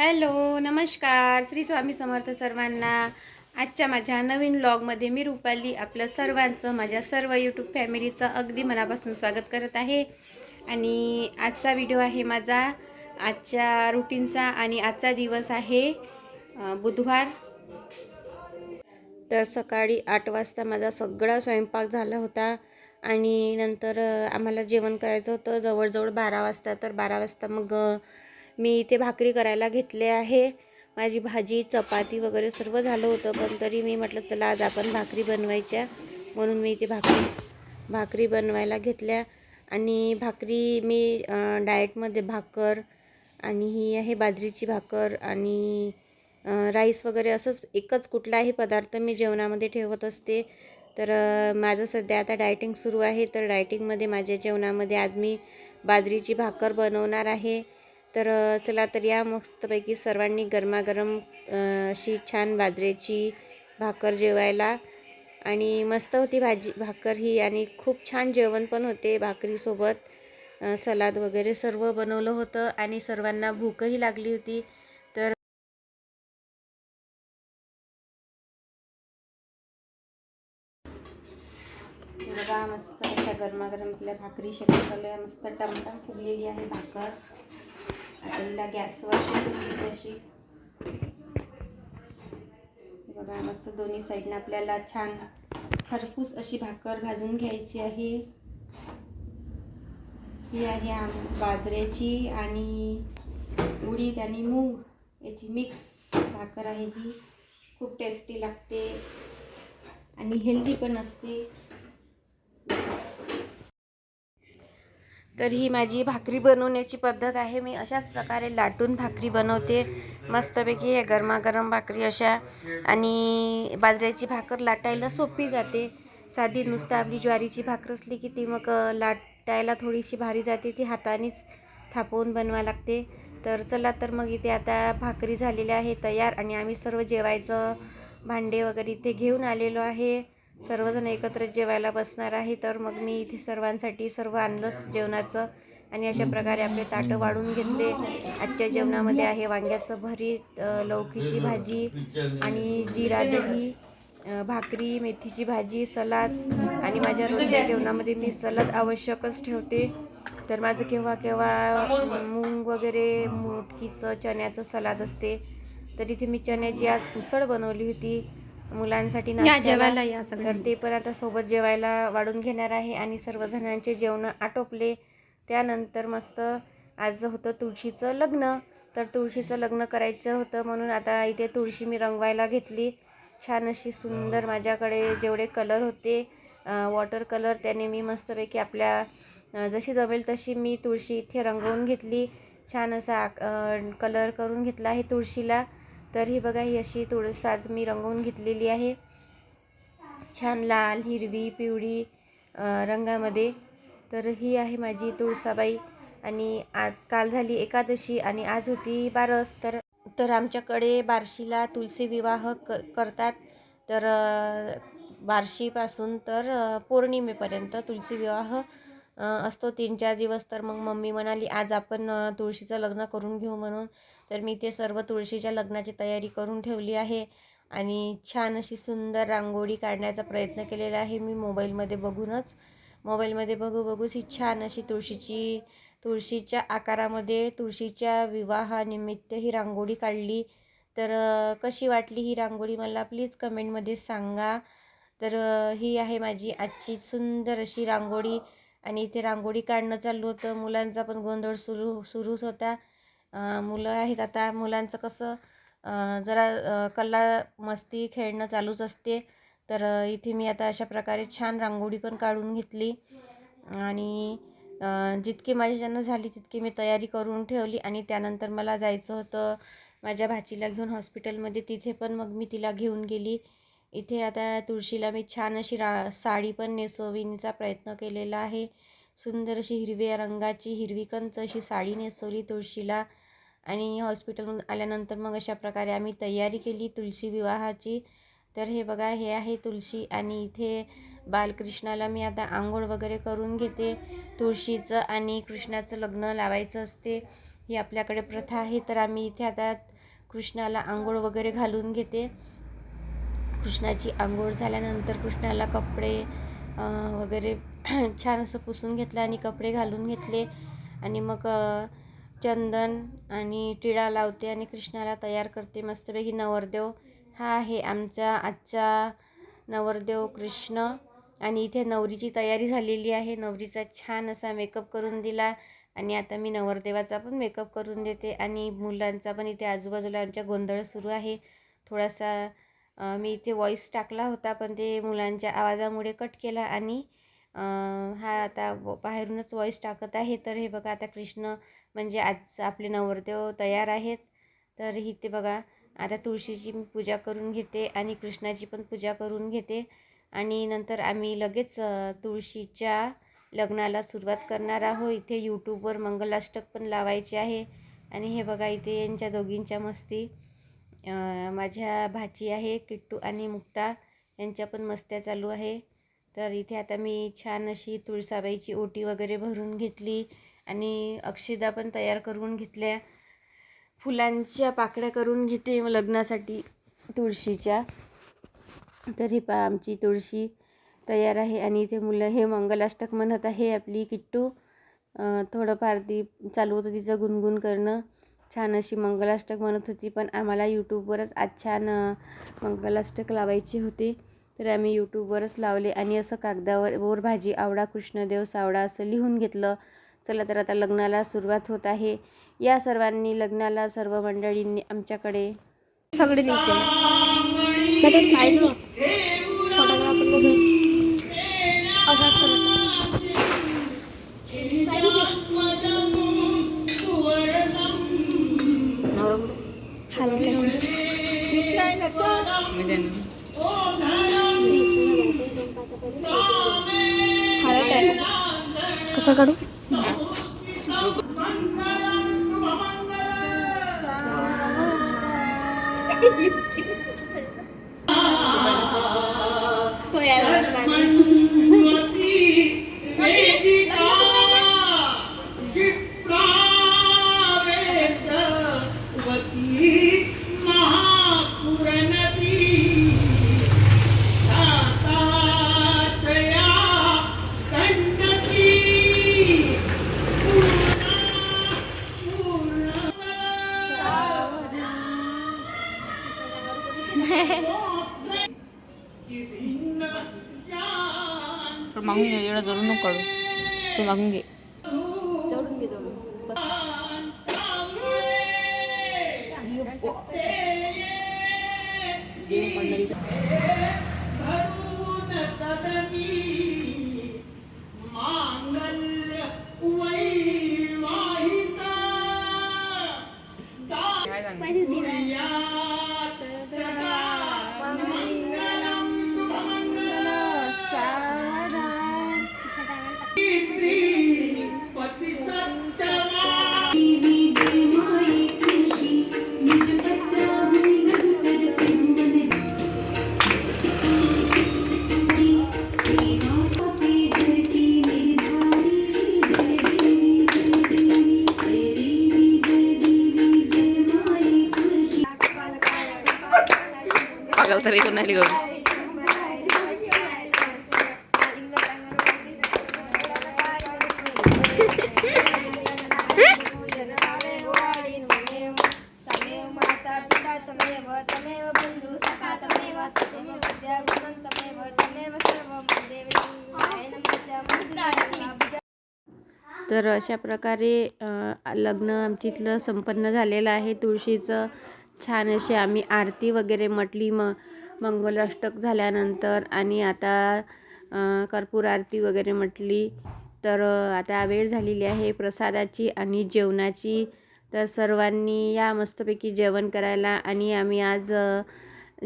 Hello नमस्कार. श्री स्वामी समर्थ सर्वांना. आजच्या माझ्या नवीन लॉगमध्ये मी रुपाली आपलं सर्वांचं माझ्या सर्व यूट्यूब फॅमिलीचं अगदी मनापासून स्वागत करत आहे. आणि आजचा व्हिडिओ आहे माझा. आजच्या रुटीनचा आणि आजचा दिवस आहे बुधवार. तर सकाळी आठ वाजता माझा सगळा स्वयंपाक झाला होता. आणि नंतर आम्हाला जेवण करायचं होतं. जवळजवळ बारा वाजता. तर बारा वाजता मग मी इथे भाकरी करायला घेतले आहे. माझी भाजी चपाती वगैरे सर्व झालं होतं पण तरी मी म्हटलं चला आज आपण भाकरी बनवायच्या. म्हणून मी इथे भाकरी भाकरी बनवायला घेतल्या. आणि भाकरी मी डाएटमध्ये भाकर आणि ही आहे बाजरीची भाकर आणि राईस वगैरे असंच एकच कुठलाही पदार्थ मी जेवणामध्ये ठेवत असते. तर माझं सध्या आता डायटिंग सुरू आहे. तर डायटिंगमध्ये माझ्या जेवणामध्ये आज मी बाजरीची भाकर बनवणार आहे. तर चला तर या मस्तपैकी सर्वांनी गरमागरम अशी छान बाजरीची भाकर जेवायला. आणि मस्त होती भाजी भाकर ही आणि खूप छान जेवण पण होते भाकरीसोबत सलाद वगैरे सर्व बनवलं होतं आणि सर्वांना भूकही लागली होती. तर बघा मस्त अशा गरमागरम आपल्या भाकरी शेकत चालू आहे मस्त टमटम फुगलेली आहे भाकर. आता हिला गॅसवर शेकून घेते अशी. बघा मस्त दोन्ही साईडनं आपल्याला छान खरपूस अशी भाकर भाजून घ्यायची आहे. ही आहे आम बाजऱ्याची आणि उडीद आणि मूग. याची मिक्स भाकर आहे ही. खूप टेस्टी लागते. आणि हेल्दी पण असते. तर ही माझी भाकरी बनवण्याची पद्धत आहे. मी अशाच प्रकारे लाटून भाकरी बनवते. मस्तपैकी हे गरमागरम भाकरी अशा आणि बाजऱ्याची भाकर लाटायला सोपी जाते. साधी नुसतं आपली ज्वारीची भाकर असली की ती मग लाटायला थोडीशी भारी जाते. ती हातानेच थापवून बनवावी लागते. तर चला तर मग इथे आता भाकरी झालेल्या आहे तयार आणि आम्ही सर्व जेवायचं भांडे वगैरे इथे घेऊन आलेलो आहे. सर्वजण एकत्र जेवायला बसणार आहे तर मग मी इथे सर्वांसाठी सर्व आणलं जेवणाचं आणि अशा प्रकारे आपले ताटं वाढून घेतले. आजच्या जेवणामध्ये आहे वांग्याचं भरीत लौकीची भाजी आणि जिरा दही भाकरी मेथीची भाजी सलाद आणि माझ्या रोजच्या जेवणामध्ये मी सलाद आवश्यकच ठेवते. तर माझं केव्हा केव्हा मूग वगैरे मुटकीचं चण्याचं सलाद असते. तर इथे मी चण्याची आज उसळ बनवली होती. मुलांसाठी नाश्त्याला. या तर ते पण आता सोबत जेवायला वाढून घेणार आहे आणि सर्वजणांचे जेवणं आटोपले. त्यानंतर मस्त आज होतं तुळशीचं लग्न. तर तुळशीचं लग्न करायचं होतं म्हणून आता इथे तुळशी मी रंगवायला घेतली. छान अशी सुंदर माझ्याकडे जेवढे कलर होते वॉटर कलर त्याने मी मस्तपैकी आपल्या जशी जमेल तशी मी तुळशी इथे रंगवून घेतली. छान असा कलर करून घेतला आहे तुळशीला. तर ही बघा ही अशी तुळस आज मी रंगवून घेतलेली आहे. छान लाल हिरवी पिवळी रंगामध्ये. तर ही आहे माझी तुळसाबाई आणि आज काल झाली एकादशी आणि आज होती बारस. तर तर आमच्याकडे बार्शीला तुलसी विवाह क करतात. तर बारशीपासून बार्शीपासून तर पौर्णिमेपर्यंत तुलसी विवाह असतो तीन चार दिवस तर मग मम्मी म्हणाली आज आपण तुळशीचं लग्न करून घेऊ म्हणून. तर मी ते सर्व तुळशीच्या लग्नाची तयारी करून ठेवली आहे आणि छान अशी सुंदर रांगोळी काढण्याचा प्रयत्न केलेला आहे मी मोबाईलमध्ये बघूनच. मोबाईलमध्ये बघू बघूच ही छान अशी तुळशीची तुळशीच्या आकारामध्ये तुळशीच्या विवाहानिमित्त ही रांगोळी काढली. तर कशी वाटली ही रांगोळी मला प्लीज कमेंटमध्ये सांगा. तर ही आहे माझी आजची सुंदर अशी रांगोळी. आणि इथे रांगोळी काढणं चालू होतं. मुलांचा पण गोंधळ सुरू सुरूच होता. मुलं आहेत आता. मुलांचं कसं जरा कला मस्ती खेळणं चालूच असते. तर इथे मी आता अशा प्रकारे छान रांगोळी पण काढून घेतली. आणि अ, जितकी माझ्याच्यानं झाली तितकी मी तयारी करून ठेवली. आणि त्यानंतर मला जायचं होतं माझ्या भाचीला घेऊन हॉस्पिटलमध्ये. तिथे पण मग मी तिला घेऊन गेली. इथे आता तुळशीला मी छान अशी रा साडी पण नेसविण्याचा प्रयत्न केलेला आहे. सुंदर अशी हिरव्या रंगाची हिरवी कंच अशी साडी नेसवली तुळशीला. आणि हॉस्पिटलमधून आल्यानंतर मग अशा प्रकारे आम्ही तयारी केली तुळशी विवाहाची. तर हे बघा हे आहे तुळशी आणि इथे बालकृष्णाला मी आता आंघोळ वगैरे करून घेते. तुळशीचं आणि कृष्णाचं लग्न लावायचं असते. ही आपल्याकडे प्रथा आहे. तर आम्ही इथे आता कृष्णाला आंघोळ वगैरे घालून घेते. कृष्णाची आंघोळ झाल्यानंतर कृष्णाला कपडे वगैरे छान असं पुसून घेतलं आणि कपडे घालून घेतले. आणि मग चंदन आणि टिळा लावते आणि कृष्णाला तयार करते मस्तपैकी नवरदेव. हा आहे आमचा आजचा नवरदेव कृष्ण. आणि इथे नवरीची तयारी झालेली आहे. नवरीचा छान असा मेकअप करून दिला. आणि आता मी नवरदेवाचा पण मेकअप करून देते. आणि मुलांचा पण इथे आजूबाजूला आमच्या गोंधळ सुरू आहे. थोडासा मी इथे वॉईस टाकला होता पण ते मुलांच्या आवाजामुळे कट केला आणि हा आता व- बाहेरूनच वॉईस टाकत आहे. तर हे बघा आता कृष्ण म्हणजे आज आपले नवरदेव तयार आहेत. तर इथे बघा आता तुळशीची मी पूजा करून घेते आणि कृष्णाची पण पूजा करून घेते. आणि नंतर आम्ही लगेच तुळशीच्या लग्नाला सुरुवात करणार आहोत. इथे यूट्यूबवर मंगलाष्टक पण लावायचे आहे. आणि हे बघा इथे यांच्या दोघींच्या मस्ती. माझ्या भाची आहे किट्टू आणि मुक्ता यांच्या पण मस्त्या चालू आहे. तर इथे आता मी छान अशी तुळसाबाईची ओटी वगैरे भरून घेतली आणि अक्षदा पण तयार करून घेतल्या. फुलांच्या पाकळ्या करून घेते लग्नासाठी तुळशीच्या. तर हे पा आमची तुळशी तयार आहे आणि इथे मुलं हे मंगलाष्टक म्हणत आहे आपली किट्टू. थोडंफार ती चालू होतं तिचं गुणगुण करणं. छान अशी मंगलाष्टक म्हणत होती पण आम्हाला यूट्यूबवरच आज छान मंगलाष्टक लावायची होती. तर आम्ही यूट्यूबवरच लावले आणि असं कागदावर वर भाजी आवडा कृष्णदेव सावडा असं लिहून घेतलं. चला तर आता लग्नाला सुरुवात होत आहे. या सर्वांनी लग्नाला सर्व मंडळींनी आमच्याकडे सगळे लिहिते कसं काढू? 저 막내 이래 저런 놈가루 저 막내. देवी हाय नमः मंजुनाय तर अशा प्रकारे लग्न आमच्या इथलं संपन्न झालेलं आहे. तुळशीचं छान अशी आम्ही आरती वगैरे म्हटली म मंगलाष्टक झाल्यानंतर आणि आता कर्पूर आरती वगैरे म्हटली. तर आता वेळ झालेली आहे प्रसादाची आणि जेवणाची. तर सर्वांनी या मस्तपैकी जेवण करायला आणि आम्ही आज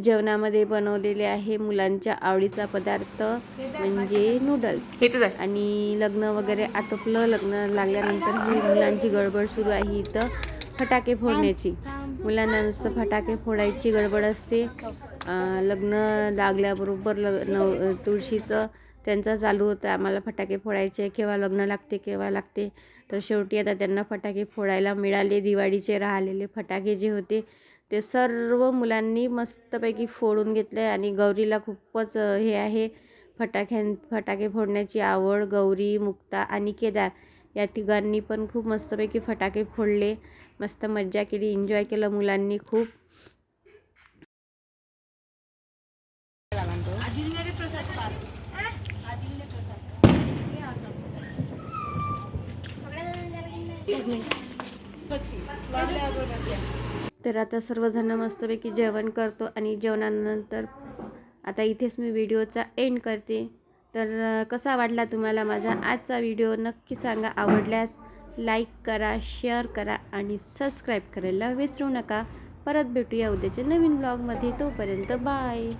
जेवणामध्ये बनवलेले आहे मुलांच्या आवडीचा पदार्थ म्हणजे नूडल्स. आणि लग्न वगैरे आटोपलं लग्न लागल्यानंतर ही मुलांची गडबड सुरू आहे इथं फटाके फोडण्याची. मुलांना नुसतं फटाके फोडायची गडबड असते. लग्न लागल्याबरोबर लग नव तुळशीचं त्यांचं चालू होतं. आम्हाला फटाके फोडायचे केव्हा लग्न लागते केव्हा लागते. तर शेवटी आता त्यांना फटाके फोडायला मिळाले. दिवाळीचे राहिलेले फटाके जे होते ते सर्व मुलांनी मस्तपैकी फोडून घेतले आणि गौरीला खूपच हे आहे. फटाक्यां फटाके फोडण्याची आवड गौरी मुक्ता आणि केदार या तिघांनी पण खूप मस्तपैकी फटाके फोडले मस्त मज्जा केली एन्जॉय केलं मुलांनी खूप. तर आता सर्वजण मस्तपैकी जेवण करतो आणि जेवणानंतर आता इथेच मी व्हिडिओचा एंड करते. तर कसा वाटला तुम्हाला माझा आजचा व्हिडिओ? नक्की सांगा. आवडल्यास लाईक करा शेअर करा आणि सबस्क्राईब करायला विसरू नका. परत भेटूया उद्याच्या नवीन ब्लॉगमध्ये. तोपर्यंत बाय.